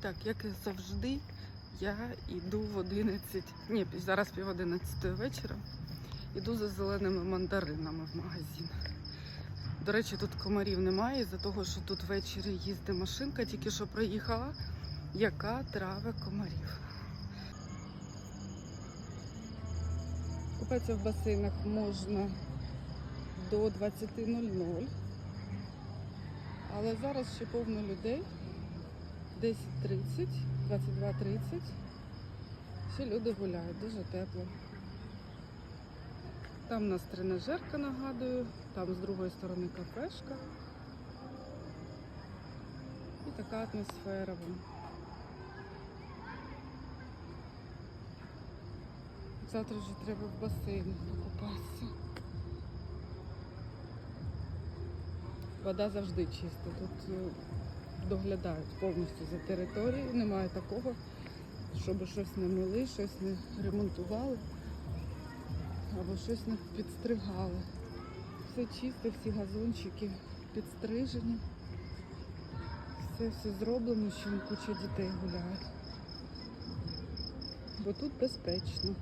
Так, як і завжди, я йду в 11, ні, зараз пів 11 вечора. Йду за зеленими мандаринами в магазин. До речі, тут комарів немає, за того, що тут ввечері їздить машинка, тільки що проїхала, яка траве комарів. Купатися в басейнах можна до 20.00. Але зараз ще повно людей. 10.30, 22.30. Ще люди гуляють, дуже тепло. Там у нас тренажерка, нагадую, там з другої сторони кафешка. І така атмосфера. Завтра вже треба в басейн покупатися. Вода завжди чиста. Тут е, доглядають повністю за територією. Немає такого, щоб щось не мили, щось не ремонтували або щось не підстригали. Все чисто, всі газончики підстрижені. Все все зроблено, що куча дітей гуляють. Бо тут безпечно.